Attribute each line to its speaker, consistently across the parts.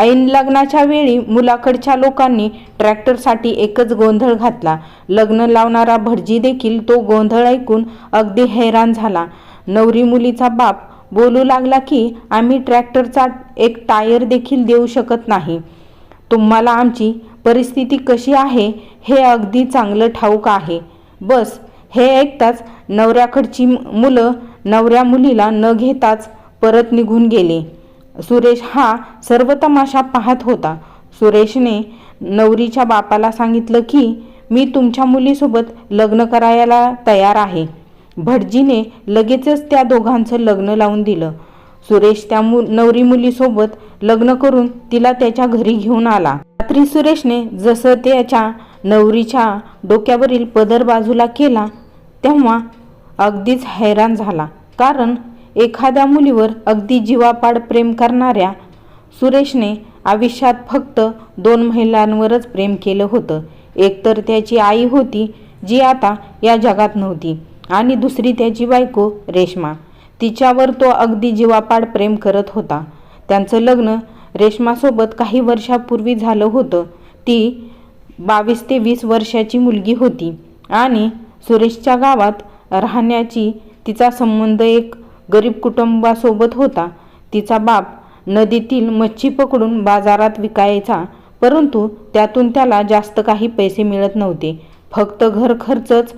Speaker 1: ऐन लग्नाच्या वेळी मुलाकडच्या लोकांनी ट्रॅक्टरसाठी एकच गोंधळ घातला. लग्न लावणारा भटजी देखील तो गोंधळ ऐकून अगदी हैराण झाला. नवरी मुलीचा बाप बोलू लागला की आम्ही ट्रॅक्टरचा एक टायर देखील देऊ शकत नाही. तुम्हाला आमची परिस्थिती कशी आहे हे अगदी चांगलं ठाऊक आहे. बस हे ऐकताच नवऱ्याकडची मुलं नवऱ्या मुलीला न घेताच परत निघून गेले. सुरेश हा सर्व तमाशा पाहत होता. सुरेशने नवरीच्या बापाला सांगितलं की मी तुमच्या मुलीसोबत लग्न करायला तयार आहे. भटजीने लगेचच त्या दोघांचं लग्न लावून दिलं. सुरेश त्या मु नवरी मुलीसोबत लग्न करून तिला त्याच्या घरी घेऊन आला. रात्री सुरेशने जसं त्याच्या नवरीच्या डोक्यावरील पदर बाजूला केला तेव्हा अगदीच हैराण झाला. कारण एखाद्या मुलीवर अगदी जीवापाड प्रेम करणाऱ्या सुरेशने आयुष्यात फक्त दोन महिलांवरच प्रेम केलं होतं. एकतर त्याची आई होती जी आता या जगात नव्हती आणि दुसरी त्याची बायको रेश्मा. तिच्यावर तो अगदी जीवापाड प्रेम करत होता. त्यांचं लग्न रेश्मासोबत काही वर्षापूर्वी झालं होतं. ती बावीस ते वीस वर्षाची मुलगी होती आणि सुरेशच्या गावात राहण्याची तिचा संबंध एक गरीब कुटुंबासोबत होता. तिचा बाप नदीतील मच्छी पकडून बाजारात विकायचा परंतु त्यातून त्याला जास्त काही पैसे मिळत नव्हते. फक्त घर खर्चच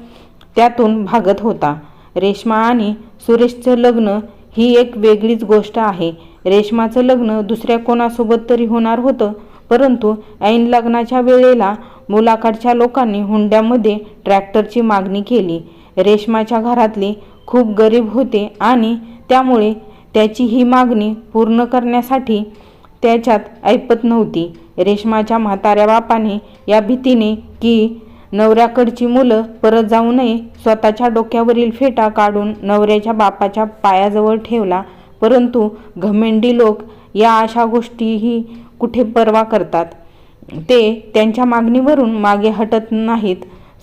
Speaker 1: त्यातून भागत होता. रेश्मा आणि सुरेशचं लग्न ही एक वेगळीच गोष्ट आहे. रेश्माचं लग्न दुसऱ्या कोणासोबत तरी होणार होतं परंतु ऐन लग्नाच्या वेळेला मुलाकडच्या लोकांनी हुंड्यामध्ये ट्रॅक्टरची मागणी केली. रेश्माच्या घरातली खूप गरीब होते आणि त्यामुळे त्याची ही मागणी पूर्ण करण्यासाठी त्याच्यात ऐपत नव्हती. रेश्माच्या म्हाताऱ्या बापाने या भीतीने की नवऱ्याकडची मुलं परत जाऊ नये स्वतःच्या डोक्यावरील फेटा काढून नवऱ्याच्या बापाच्या पायाजवळ ठेवला. परंतु घमेंडी लोक या अशा गोष्टीही कुठे पर्वा करतात? ते त्यांच्या मागणीवरून मागे हटत नाहीत.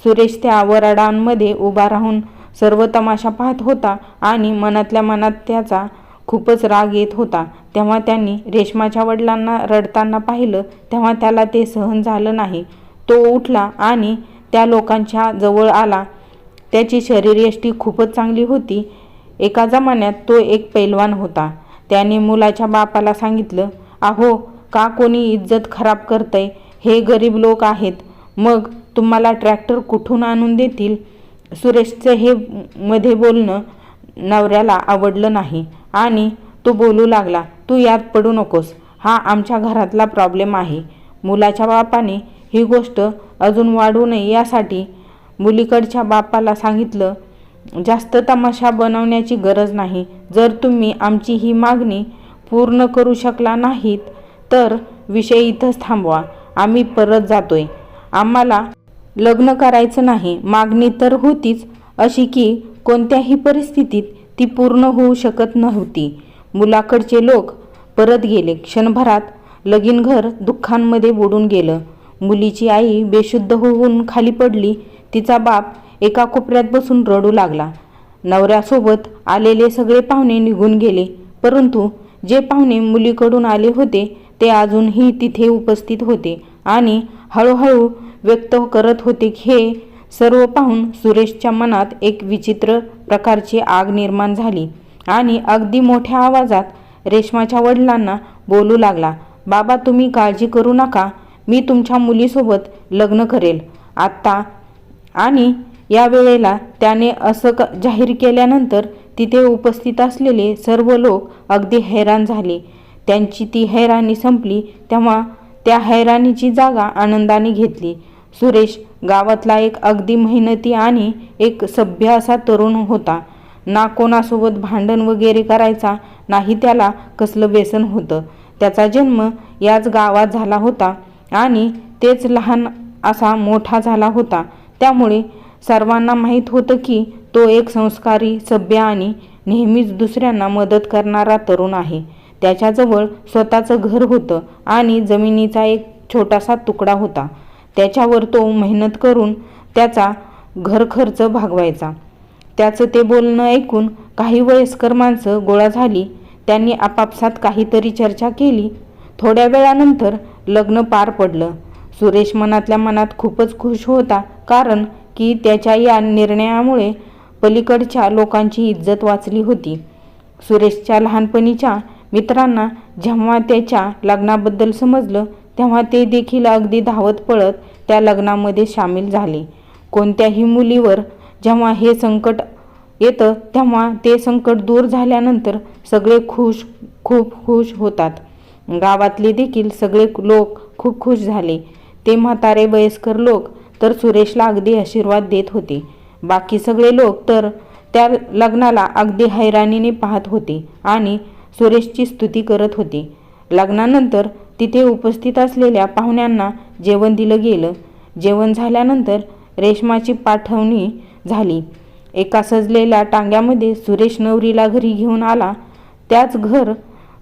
Speaker 1: सुरेश त्या वराडांमध्ये उभा राहून सर्व तमाशा पाहत होता आणि मनातल्या मनात त्याचा खूपच राग येत होता. तेव्हा त्यांनी रेश्माच्या वडिलांना रडताना पाहिलं तेव्हा त्याला ते सहन झालं नाही. तो उठला आणि त्या लोकांच्या जवळ आला. त्याची शरीरयष्टी खूपच चांगली होती. एका जमान्यात तो एक पैलवान होता. त्याने मुलाच्या बापाला सांगितलं अहो का कोणी इज्जत खराब करतंय? हे गरीब लोक आहेत. मग तुम्हाला ट्रॅक्टर कुठून आणून देतील? सुरेशचं हे मध्ये बोलणं नवऱ्याला आवडलं नाही. आणि तो बोलू लागला तू यात पडू नकोस. हा आमच्या घरातला प्रॉब्लेम आहे. मुलाच्या बापाने ही गोष्ट अजून वाढू नये यासाठी मुलीकडच्या बापाला सांगितलं जास्त तमाशा बनवण्याची गरज नाही. जर तुम्ही आमची ही मागणी पूर्ण करू शकला नाहीत तर विषय इथंच थांबवा. आम्ही परत जातोय. आम्हाला लग्न करायचं नाही मागणी तर होतीच अशी की कोणत्याही परिस्थितीत ती पूर्ण होऊ शकत नव्हती. मुलाकडचे लोक परत गेले. क्षणभरात लगीन घर दुःखांमध्ये बुडून गेलं. मुलीची आई बेशुद्ध होऊन खाली पडली. तिचा बाप एका कोपऱ्यात बसून रडू लागला. नवऱ्यासोबत आलेले सगळे पाहुणे निघून गेले. परंतु जे पाहुणे मुलीकडून आले होते ते अजूनही तिथे उपस्थित होते आणि हळूहळू व्यक्त करत होते हे सर्व पाहून सुरेशच्या मनात एक विचित्र प्रकारची आग निर्माण झाली आणि अगदी मोठ्या आवाजात रेश्माच्या वडिलांना बोलू लागला बाबा तुम्ही काळजी करू नका. मी तुमच्या मुलीसोबत लग्न करेल. आत्ता आणि या वेळेला त्याने असं क जाहीर केल्यानंतर तिथे उपस्थित असलेले सर्व लोक अगदी हैराण झाले. त्यांची ती हैराणी संपली तेव्हा त्या हैराणीची जागा आनंदाने घेतली. सुरेश गावातला एक अगदी मेहनती आणि एक सभ्य असा तरुण होता. ना कोणासोबत भांडण वगैरे करायचा नाही त्याला कसलं व्यसन होतं. त्याचा जन्म याच गावात झाला होता आणि तेच लहान असा मोठा झाला होता. त्यामुळे सर्वांना माहीत होतं की तो एक संस्कारी सभ्य आणि नेहमीच दुसऱ्यांना मदत करणारा तरुण आहे. त्याच्याजवळ स्वतःचं घर होतं आणि जमिनीचा एक छोटासा तुकडा होता. त्याच्यावर तो मेहनत करून त्याचा घरखर्च भागवायचा. त्याचं ते बोलणं ऐकून काही वयस्कर माणसं गोळा झाली. त्यांनी आपापसात काहीतरी चर्चा केली. थोड्या वेळानंतर लग्न पार पडलं. सुरेश मनातल्या मनात खूपच खुश होता कारण की त्याच्या या निर्णयामुळे पलीकडच्या लोकांची इज्जत वाचली होती. सुरेशच्या लहानपणीच्या मित्रांना जेव्हा त्याच्या लग्नाबद्दल समजलं तेव्हा ते देखील अगदी धावत पळत त्या लग्नामध्ये सामील झाले. कोणत्याही मुलीवर जेव्हा हे संकट येतं तेव्हा ते संकट दूर झाल्यानंतर सगळे खुश खूप खुश होतात. गावातले देखील सगळे लोक खूप खुश झाले. ते म्हातारे वयस्कर लोक तर सुरेशला अगदी आशीर्वाद देत होते. बाकी सगळे लोक तर त्या लग्नाला अगदी हैराणीने पाहत होते आणि सुरेशची स्तुती करत होती. लग्नानंतर तिथे उपस्थित असलेल्या पाहुण्यांना जेवण दिलं गेलं. जेवण झाल्यानंतर रेशमाची पाठवणी झाली. एका सजलेल्या टांग्यामध्ये सुरेश नवरीला घरी घेऊन आला. त्याच घर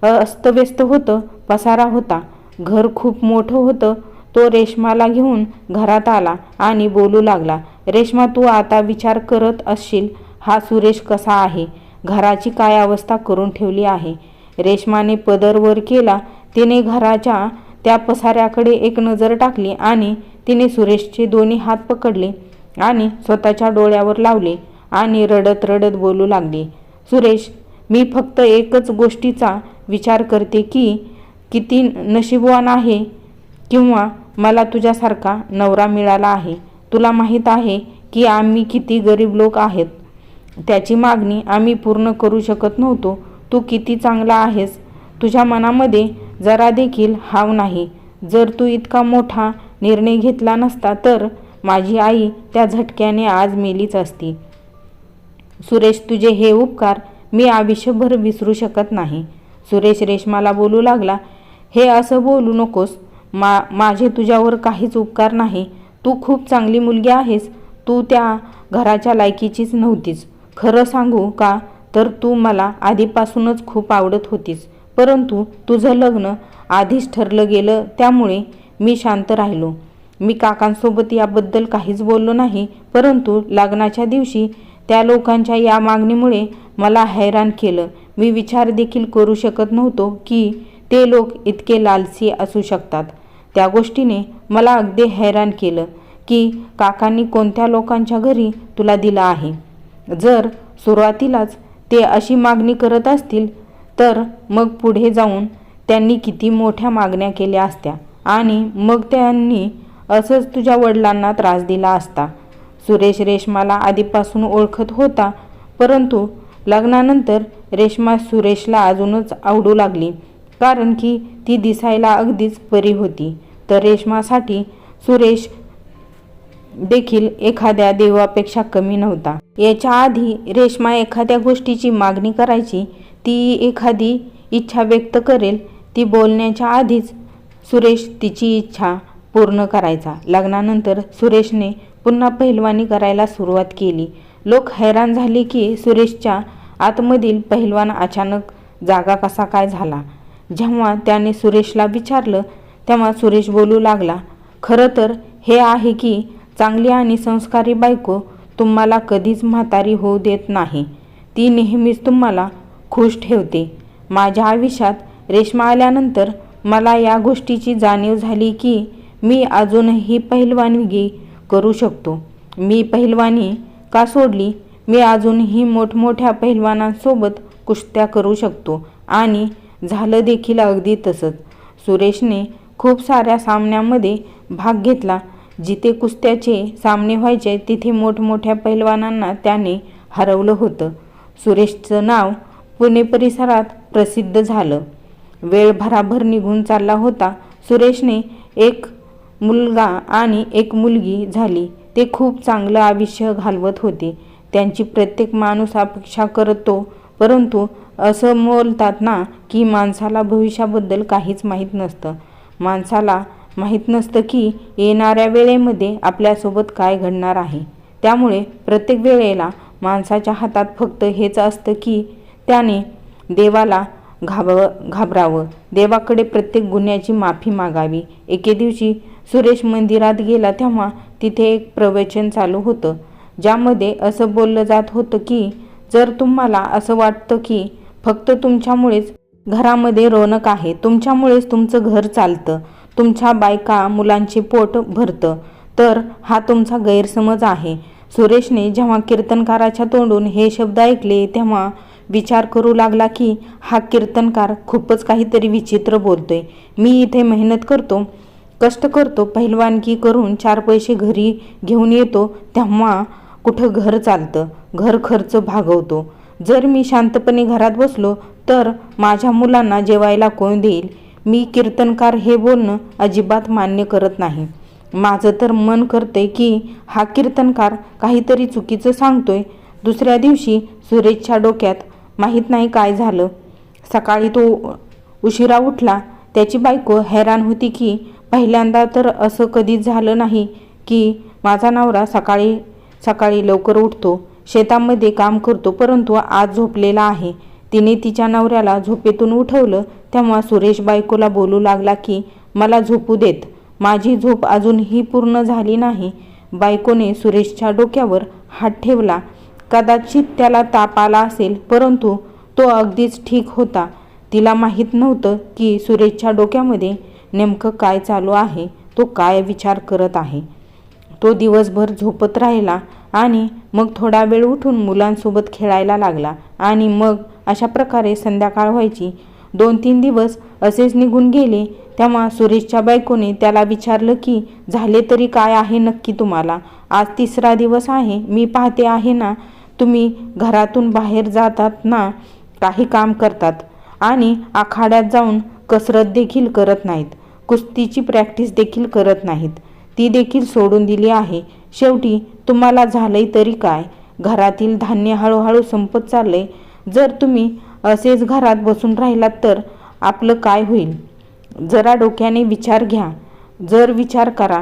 Speaker 1: अस्तव्यस्त होतं पसारा होता. घर खूप मोठं होतं. तो रेशमाला घेऊन घरात आला आणि बोलू लागला रेशमा तू आता विचार करत असशील हा सुरेश कसा आहे? घराची काय अवस्था करून ठेवली आहे? रेशमाने पदर वर केला तिने घराच्या त्या पसाऱ्याकडे एक नजर टाकली आणि तिने सुरेशचे दोन्ही हात पकडले आणि स्वतःच्या डोळ्यावर लावले आणि रडत रडत बोलू लागली. सुरेश मी फक्त एकच गोष्टीचा विचार करते की किती नशीबवान आहे किंवा मला तुझ्यासारखा नवरा मिळाला आहे. तुला माहीत आहे की आम्ही किती गरीब लोक आहेत. त्याची मागणी आम्ही पूर्ण करू शकत नव्हतो. तू किती चांगला आहेस. तुझ्या मनामध्ये जरा देखील हाव नाही. जर तू इतका मोठा निर्णय घेतला नसता तर माझी आई त्या झटक्याने आज मेलीच असती. सुरेश तुझे हे उपकार मी आयुष्यभर विसरू शकत नाही. सुरेश रेशमाला बोलू लागला हे असं बोलू नकोस. मा माझे तुझ्यावर काहीच उपकार नाही. तू खूप चांगली मुलगी आहेस. तू त्या घराच्या लायकीचीच नव्हतीच खरं सांगू का? तर तू मला आधीपासूनच खूप आवडत होतीस. परंतु तुझं लग्न आधीच ठरलं गेलं त्यामुळे मी शांत राहिलो. मी काकांसोबत याबद्दल काहीच बोललो नाही परंतु लग्नाच्या दिवशी त्या लोकांच्या या मागणीमुळे मला हैराण केलं. मी विचार देखील करू शकत नव्हतो की ते लोक इतके लालसी असू शकतात. त्या गोष्टीने मला अगदी हैराण केलं की काकांनी कोणत्या लोकांच्या घरी तुला दिला आहे? जर सुरुवातीलाच ते अशी मागणी करत असतील तर मग पुढे जाऊन त्यांनी किती मोठ्या मागण्या केल्या असत्या आणि मग त्यांनी असंच तुझ्या वडिलांना त्रास दिला असता. सुरेश रेशमाला आधीपासून ओळखत होता परंतु लग्नानंतर रेशमा सुरेशला अजूनच आवडू लागली कारण की ती दिसायला अगदीच परी होती. तर रेशमासाठी सुरेश देखील एखाद्या देवापेक्षा कमी नव्हता. याच्या आधी रेशमा एखाद्या गोष्टीची मागणी करायची ती एखादी इच्छा व्यक्त करेल ती बोलण्याच्या आधीच सुरेश तिची इच्छा पूर्ण करायचा. लग्नानंतर सुरेशने पुन्हा पहिलवानी करायला सुरुवात केली. लोक हैराण झाले की सुरेशच्या आतमधील पहिलवान अचानक जागा कसा काय झाला? जेव्हा त्याने सुरेशला विचारलं तेव्हा सुरेश बोलू लागला खरं तर हे आहे की चांगली आणि संस्कारी बायको तुम्हाला कधीच म्हातारी होऊ देत नाही. ती नेहमीच तुम्हाला खुश ठेवते. माझ्या आयुष्यात रेशमा आल्यानंतर मला या गोष्टीची जाणीव झाली की मी अजूनही पहिलवानगी करू शकतो. मी पहिलवानी का सोडली? मी अजूनही मोठमोठ्या पहिलवानांसोबत कुस्त्या करू शकतो आणि झालं देखील अगदी तसंच. सुरेशने खूप साऱ्या सामन्यामध्ये भाग घेतला जिथे कुस्त्याचे सामने व्हायचे तिथे मोठमोठ्या पैलवानांना त्याने हरवलं होतं. सुरेशचं नाव पुणे परिसरात प्रसिद्ध झालं. वेळ भराभर निघून चालला होता. सुरेशने एक मुलगा आणि एक मुलगी झाली. ते खूप चांगलं आयुष्य घालवत होते. त्यांची प्रत्येक माणूस अपेक्षा करतो परंतु असं बोलतात ना की माणसाला भविष्याबद्दल काहीच माहीत नसतं. माणसाला माहीत नसतं की येणाऱ्या वेळेमध्ये आपल्यासोबत काय घडणार आहे. त्यामुळे प्रत्येक वेळेला माणसाच्या हातात फक्त हेच असतं की त्याने देवाला घाब घाबरावं. देवाकडे प्रत्येक गुन्ह्याची माफी मागावी. एके दिवशी सुरेश मंदिरात गेला तेव्हा तिथे एक प्रवचन चालू होतं. ज्यामध्ये असं बोललं जात होतं की जर तुम्हाला असं वाटतं की फक्त तुमच्यामुळेच घरामध्ये रौनक आहे तुमच्यामुळेच तुमचं घर चालतं तुमच्या बायका मुलांचे पोट भरतं. तर हा तुमचा गैरसमज आहे. सुरेशने जेव्हा कीर्तनकाराच्या तोंडून हे शब्द ऐकले तेव्हा विचार करू लागला की हा कीर्तनकार खूपच काहीतरी विचित्र बोलतोय. मी इथे मेहनत करतो कष्ट करतो पहिलवानकी करून चार पैसे घरी घेऊन येतो तेव्हा कुठं घर चालतं. घर खर्च भागवतो. जर मी शांतपणे घरात बसलो तर माझ्या मुलांना जेवायला कोण देईल? मी कीर्तनकार हे बोलणं अजिबात मान्य करत नाही. माझं तर मन करते की हा कीर्तनकार काहीतरी चुकीचं सांगतोय. दुसऱ्या दिवशी सुरेशच्या डोक्यात माहीत नाही काय झालं. सकाळी तो उशिरा उठला. त्याची बायको हैराण होती की पहिल्यांदा तर असं कधीच झालं नाही की माझा नवरा सकाळी सकाळी लवकर उठतो. शेतामध्ये काम करतो परंतु आज झोपलेला आहे. तिने तिच्या नवऱ्याला झोपेतून उठवलं. तेव्हा सुरेश बायकोला बोलू लागला की मला झोपू देत. माझी झोप अजूनही पूर्ण झाली नाही. बायकोने सुरेशच्या डोक्यावर हात ठेवला. कदाचित त्याला ताप आला असेल परंतु तो अगदीच ठीक होता. तिला माहीत नव्हतं की सुरेशच्या डोक्यामध्ये नेमकं काय चालू आहे तो काय विचार करत आहे. तो दिवसभर झोपत राहिला आणि मग थोडा वेळ उठून मुलांसोबत खेळायला लागला आणि मग अशा प्रकारे संध्याकाळ व्हायची. दोन तीन दिवस असेच निघून गेले. तेव्हा सुरेशच्या बायकोने त्याला विचारलं की झाले तरी काय आहे नक्की तुम्हाला? आज तिसरा दिवस आहे. मी पाहते आहे ना तुम्ही घरातून बाहेर जातात ना काही काम करतात आणि आखाड्यात जाऊन कसरत देखील करत नाहीत. कुस्तीची प्रॅक्टिस देखील करत नाहीत. ती देखील सोडून दिली आहे. शेवटी तुम्हाला झालंय तरी काय? घरातील धान्य हळूहळू संपत चाललंय. जर तुम्ही असेच घरात बसून राहिलात तर आपलं काय होईल? जरा डोक्याने विचार घ्या. जर विचार करा.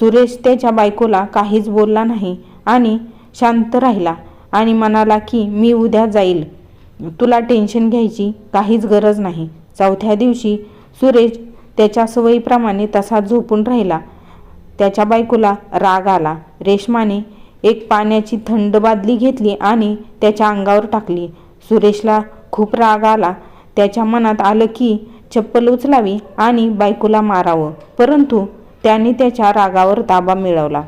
Speaker 1: सुरेश त्याच्या बायकोला काहीच बोलला नाही आणि शांत राहिला आणि म्हणाला की मी उद्या जाईल. तुला टेन्शन घ्यायची काहीच गरज नाही. चौथ्या दिवशी सुरेश त्याच्या सवयीप्रमाणे तसा झोपून राहिला. त्याच्या बायकोला राग आला. रेशमाने एक पाण्याची थंड बादली घेतली आणि त्याच्या अंगावर टाकली. सुरेशला खूप राग आला. त्याच्या मनात आलं की चप्पल उचलावी आणि बायकोला मारावं. परंतु त्याने त्याच्या रागावर ताबा मिळवला.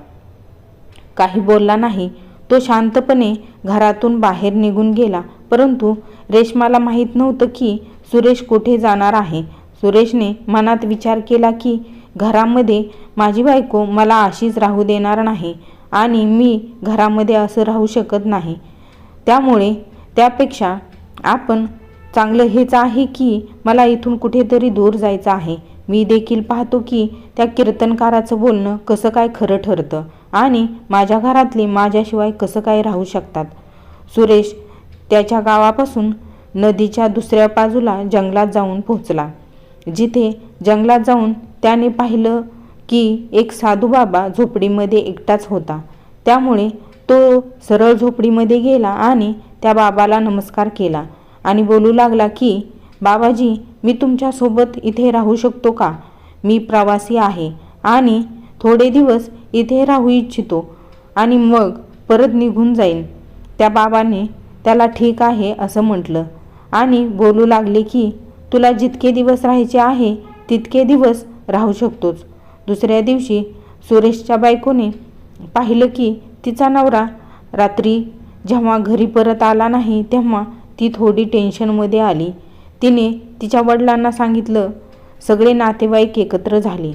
Speaker 1: काही बोलला नाही. तो शांतपणे घरातून बाहेर निघून गेला. परंतु रेशमाला माहीत नव्हतं की सुरेश कुठे जाणार आहे. सुरेशने मनात विचार केला की घरामध्ये माझी बायको मला अशीच राहू देणार नाही आणि मी घरामध्ये असं राहू शकत नाही. त्यामुळे त्यापेक्षा आपण चांगलं हेच आहे की मला इथून कुठेतरी दूर जायचं आहे. मी देखील पाहतो की त्या कीर्तनकाराचं बोलणं कसं काय खरं ठरतं आणि माझ्या घरातले माझ्याशिवाय कसं काय राहू शकतात. सुरेश त्याच्या गावापासून नदीच्या दुसऱ्या बाजूला जंगलात जाऊन पोहोचला. जिथे जंगलात जाऊन त्याने पाहिलं की एक साधू बाबा झोपडीमध्ये एकटाच होता. त्यामुळे तो सरळ झोपडीमध्ये गेला आणि त्या बाबाला नमस्कार केला आणि बोलू लागला की बाबाजी मी तुमच्यासोबत इथे राहू शकतो का? मी प्रवासी आहे आणि थोडे दिवस इथे राहू इच्छितो आणि मग परत निघून जाईन त्या बाबाने त्याला ठीक आहे असं म्हटलं आणि बोलू लागले की तुला जितके दिवस राहायचे आहे तितके दिवस राहू शकतोच दुसऱ्या दिवशी सुरेशच्या बायकोने पाहिलं की तिचा नवरा रात्री जेव्हा घरी परत आला नाही तेव्हा ती थोडी टेन्शनमध्ये आली. तिने तिच्या वडिलांना सांगितलं सगळे नातेवाईक एकत्र झाले.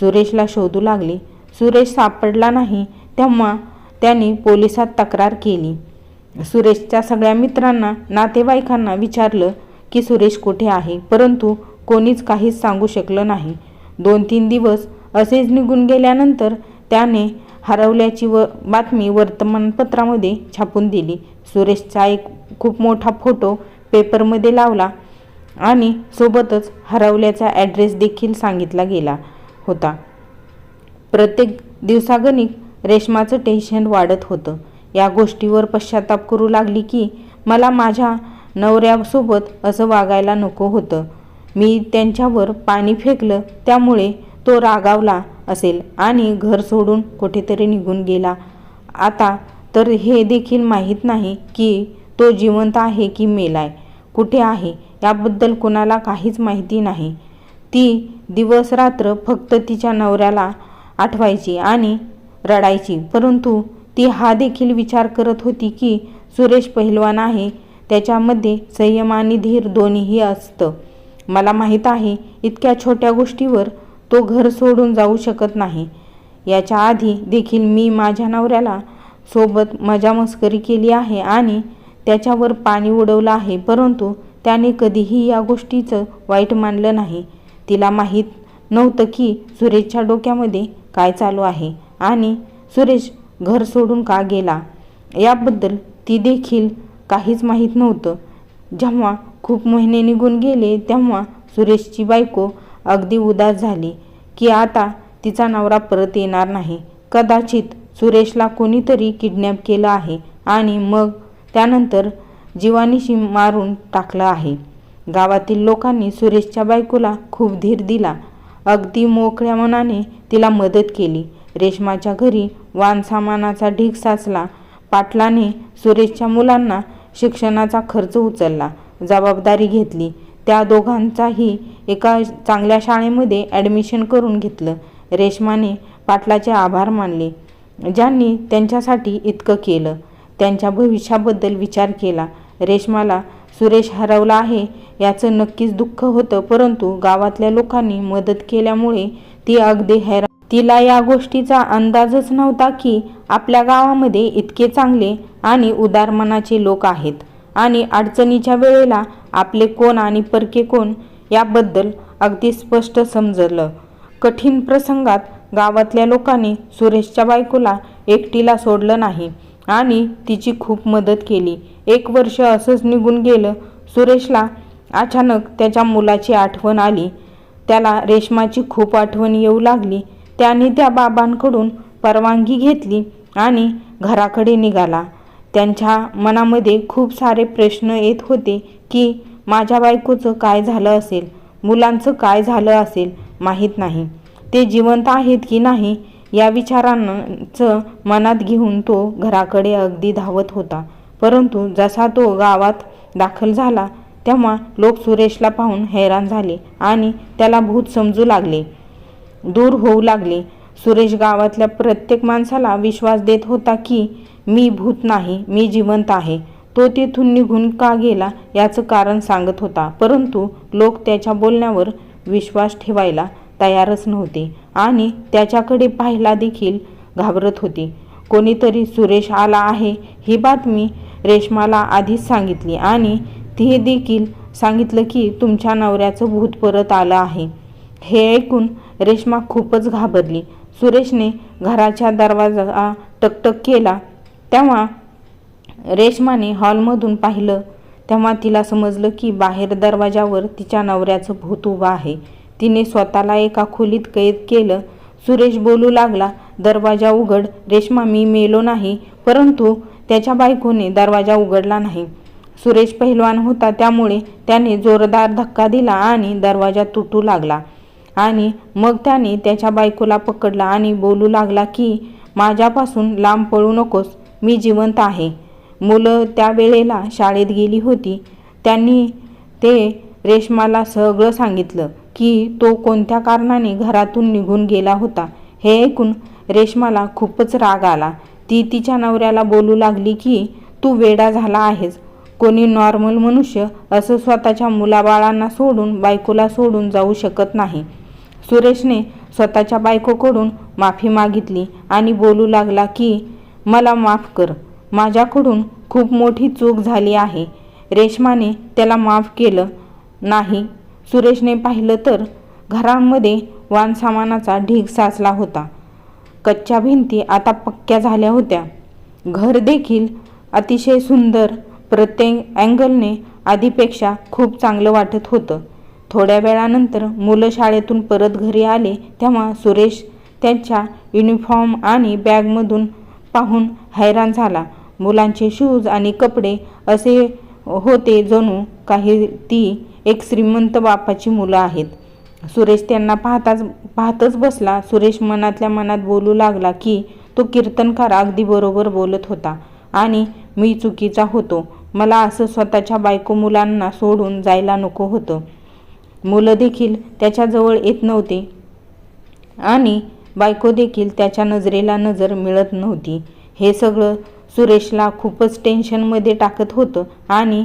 Speaker 1: सुरेशला शोधू लागले. सुरेश सापडला नाही तेव्हा त्याने पोलिसात तक्रार केली. सुरेशच्या सगळ्या मित्रांना नातेवाईकांना विचारलं की सुरेश कुठे आहे? परंतु कोणीच काहीच सांगू शकलं नाही. दोन तीन दिवस असेच निघून गेल्यानंतर त्याने हरवल्याची व बातमी वर्तमानपत्रामध्ये छापून दिली. सुरेशचा एक खूप मोठा फोटो पेपरमध्ये लावला आणि सोबतच हरवल्याचा ॲड्रेस देखील सांगितला गेला होता. प्रत्येक दिवसागणिक रेशमाचं टेन्शन वाढत होतं. या गोष्टीवर पश्चाताप करू लागली की मला माझ्या नवऱ्यासोबत असं वागायला नको होतं. मी त्यांच्यावर पाणी फेकलं त्यामुळे तो रागावला असेल आणि घर सोडून कुठेतरी निघून गेला. आता तर हे देखील माहीत नाही की तो जिवंत आहे की मेलाय. कुठे आहे? याबद्दल कुणाला काहीच माहिती नाही. ती दिवस रात्र फक्त तिच्या नवऱ्याला आठवायची आणि रडायची. परंतु ती हा देखील विचार करत होती की सुरेश पहिलवान आहे त्याच्यामध्ये संयम आणि धीर दोन्हीही असतं. मला माहीत आहे इतक्या छोट्या गोष्टीवर तो घर सोडून जाऊ शकत नाही. याच्या आधी देखील मी माझ्या नवऱ्याला सोबत मजा मस्करी केली आहे आणि त्याच्यावर पाणी उडवलं आहे परंतु त्याने कधीही या गोष्टीचं वाईट मानलं नाही. तिला माहीत नव्हतं की सुरेशच्या डोक्यामध्ये काय चालू आहे आणि सुरेश घर सोडून का गेला? याबद्दल ती देखील काहीच माहीत नव्हतं. जेव्हा खूप महिने निघून गेले तेव्हा सुरेशची बायको अगदी उदास झाली की आता तिचा नवरा परत येणार नाही. कदाचित सुरेशला कोणीतरी किडनॅप केलं आहे आणि मग त्यानंतर जीवानीशी मारून टाकलं आहे. गावातील लोकांनी सुरेशच्या बायकोला खूप धीर दिला. अगदी मोकळ्या मनाने तिला मदत केली. रेशमाच्या घरी वानसामानाचा ढीग साचला. पाटलाने सुरेशच्या मुलांना शिक्षणाचा खर्च उचलला जबाबदारी घेतली. त्या दोघांचाही एका चांगल्या शाळेमध्ये ॲडमिशन करून घेतलं. रेशमाने पाटलाचे आभार मानले. ज्यांनी त्यांच्यासाठी इतकं केलं त्यांच्या भविष्याबद्दल विचार केला. रेशमाला सुरेश हरवला आहे याचं नक्कीच दुःख होतं परंतु गावातल्या लोकांनी मदत केल्यामुळे ती अगदी हैराण तिला या गोष्टीचा अंदाजच नव्हता की आपल्या गावामध्ये इतके चांगले आणि उदार मनाचे लोक आहेत. आणि अडचणीच्या वेळेला आपले कोण आणि परके कोण याबद्दल अगदी स्पष्ट समजलं. कठीण प्रसंगात गावातल्या लोकांनी सुरेशच्या बायकोला एकटीला सोडलं नाही आणि तिची खूप मदत केली. एक वर्ष असंच निघून गेलं. सुरेशला अचानक त्याच्या मुलाची आठवण आली. त्याला रेशमाची खूप आठवण येऊ लागली. त्याने त्या बाबांकडून परवानगी घेतली आणि घराकडे निघाला. त्यांच्या मनामध्ये खूप सारे प्रश्न येत होते की माझ्या बायकोचं काय झालं असेल? मुलांचं काय झालं असेल? माहीत नाही. ते जिवंत आहेत की नाही? या विचारांचं मनात घेऊन तो घराकडे अगदी धावत होता. परंतु जसा तो गावात दाखल झाला तेव्हा लोक सुरेशला पाहून हैराण झाले आणि त्याला भूत समजू लागले. दूर होऊ लागले. सुरेश गावातल्या प्रत्येक माणसाला विश्वास देत होता की मी भूत नाही मी जिवंत आहे. तो तेथून निघून का गेला याचं कारण सांगत होता. परंतु लोक त्याच्या बोलण्यावर विश्वास ठेवायला तयारच नव्हते आणि त्याच्याकडे पाहायला देखील घाबरत होती. कोणीतरी सुरेश आला आहे ही बातमी रेशमाला आधीच सांगितली आणि ती देखील सांगितलं की तुमच्या नवऱ्याचं भूत परत आलं आहे. हे ऐकून रेश्मा खूपच घाबरली. सुरेशने घराच्या दरवाजा टकटक केला. तेव्हा रेश्माने हॉलमधून पाहिलं. तेव्हा तिला समजलं की बाहेर दरवाजावर तिच्या नवऱ्याचं भूत उभं आहे. तिने स्वतःला एका खोलीत कैद केलं. सुरेश बोलू लागला दरवाजा उघड. रेश्मा मी मेलो नाही परंतु त्याच्या बायकोने दरवाजा उघडला नाही. सुरेश पहिलवान होता त्यामुळे त्याने जोरदार धक्का दिला आणि दरवाजा तुटू लागला. आणि मग त्याने त्याच्या बायकोला पकडला आणि बोलू लागला की माझ्यापासून लांब पळू नकोस मी जिवंत आहे. मुलं त्या वेळेला शाळेत गेली होती. त्यांनी ते रेशमाला सगळं सांगितलं की तो कोणत्या कारणाने घरातून निघून गेला होता हे ऐकून रेशमाला खूपच राग आला. ती तिच्या नवऱ्याला बोलू लागली की तू वेडा झाला आहेस. कोणी नॉर्मल मनुष्य असं स्वतःच्या मुलाबाळांना सोडून बायकोला सोडून जाऊ शकत नाही. सुरेशने स्वतःच्या बायकोकडून माफी मागितली आणि बोलू लागला की मला माफ कर. माझ्याकडून खूप मोठी चूक झाली आहे. रेशमाने त्याला माफ केलं नाही. सुरेशने पाहिलं तर घरांमध्ये वानसामानाचा ढीग साचला होता. कच्च्या भिंती आता पक्क्या झाल्या होत्या. घर देखील अतिशय सुंदर प्रत्येक अँगलने आधीपेक्षा खूप चांगलं वाटत होतं. थोड्या वेळानंतर मुलं शाळेतून परत घरी आले तेव्हा सुरेश त्यांच्या युनिफॉर्म आणि बॅगमधून पाहून हैराण झाला. मुलांचे शूज आणि कपडे असे होते जणू काही ती एक श्रीमंत बापाची मुलं आहेत. सुरेश त्यांना पाहताच पाहतच बसला. सुरेश मनातल्या मनात बोलू लागला की तो कीर्तनकार अगदी बरोबर बोलत होता आणि मी चुकीचा होतो. मला असं स्वतःच्या बायको मुलांना सोडून जायला नको होतं. मुलं देखील त्याच्याजवळ येत नव्हते. आणि बायको देखील त्याच्या नजरेला नजर मिळत नव्हती. हे सगळं सुरेशला खूपच टेन्शनमध्ये टाकत होतं आणि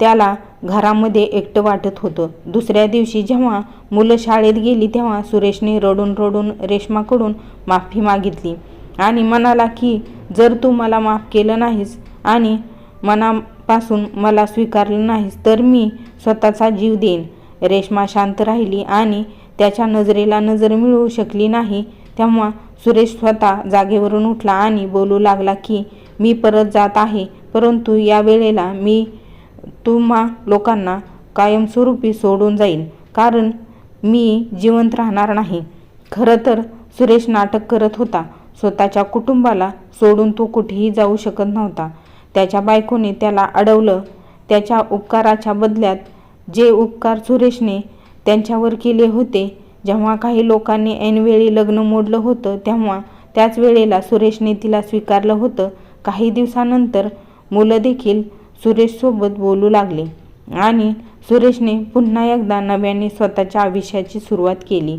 Speaker 1: त्याला घरामध्ये एकटं वाटत होतं. दुसऱ्या दिवशी जेव्हा मुलं शाळेत गेली तेव्हा सुरेशने रडून रडून रेश्माकडून माफी मागितली आणि म्हणाला की जर तू मला माफ केलं नाहीस आणि मनापासून मला स्वीकारलं नाहीस तर मी स्वतःचा जीव देईन. रेश्मा शांत राहिली आणि त्याच्या नजरेला नजर मिळवू शकली नाही तेव्हा सुरेश स्वतः जागेवरून उठला आणि बोलू लागला की मी परत जात आहे परंतु या वेळेला मी तुम्हा लोकांना कायमस्वरूपी सोडून जाईन कारण मी जिवंत राहणार नाही. खरं तर सुरेश नाटक करत होता. स्वतःच्या कुटुंबाला सोडून तो कुठेही जाऊ शकत नव्हता. त्याच्या बायकोने त्याला अडवलं. त्याच्या उपकाराच्या बदल्यात जे उपकार सुरेशने त्यांच्यावर केले होते जेव्हा काही लोकांनी ऐनवेळी लग्न मोडलं होतं तेव्हा त्याच वेळेला सुरेशने तिला स्वीकारलं होतं. काही दिवसानंतर मुलं देखील सुरेशसोबत बोलू लागले आणि सुरेशने पुन्हा एकदा नव्याने स्वतःच्या आयुष्याची सुरुवात केली.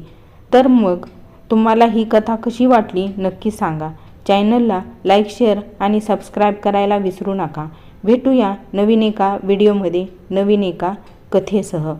Speaker 1: तर मग तुम्हाला ही कथा कशी वाटली नक्की सांगा. चॅनलला लाईक शेअर आणि सबस्क्राईब करायला विसरू नका. भेटूया नवीन एका व्हिडिओमध्ये. नवीन एका कथेसह